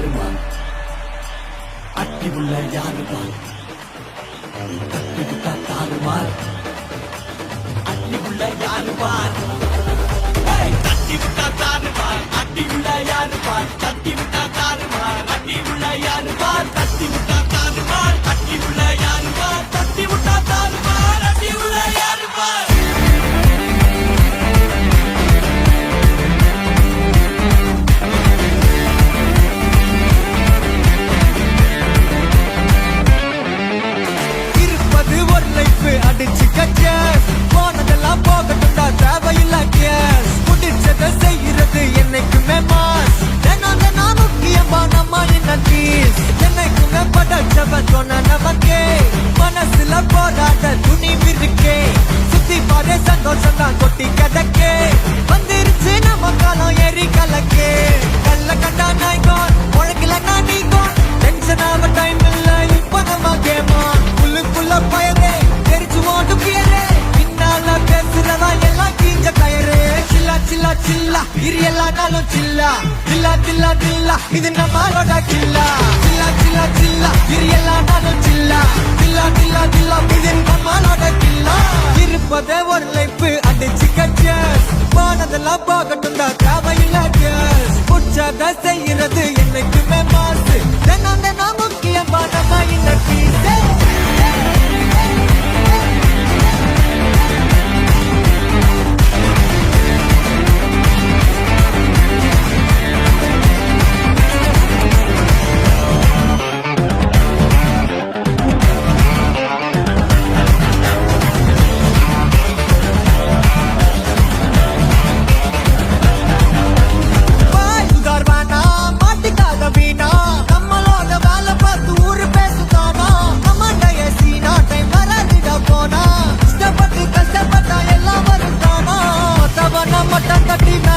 தாறுமா அட்டி உள்ள யாருமா தட்டி விட்டா அட்டி உள்ள யாருமா சொன்ன நமக்கே மனசுல போராட துணிவு இருக்கே சுத்தி பாரு சந்தோஷம் தான் கொட்டி கதக்கே வந்துருச்சு நம்ம காலம் ஏறி கலக்கே கல்ல கண்டா நாய்கோ உழைக்கல நான் நீங்கோன் டென்ஷன் ஆக டைம் இல்ல இப்ப நம்ம கேமா உள்ளுக்குள்ள பயரே தெரிச்சு ஓட்டு பியரே பின்னால பேசுறதா எல்லாம் கீஞ்ச கயரே சில்லா சில்லா சில்லா இரு எல்லா நாளும் சில்லா சில்லா சில்லா சில்லா இது நம்மளோட கில்லா சில்லா சில்லா சில்லா இரு சில்லா. சில்லா சில்லா சில்லா இது நம்மளோட கில்லா இருப்பதே ஒரு லைஃப் அடிச்சு கச்சஸ் தான் lágrimas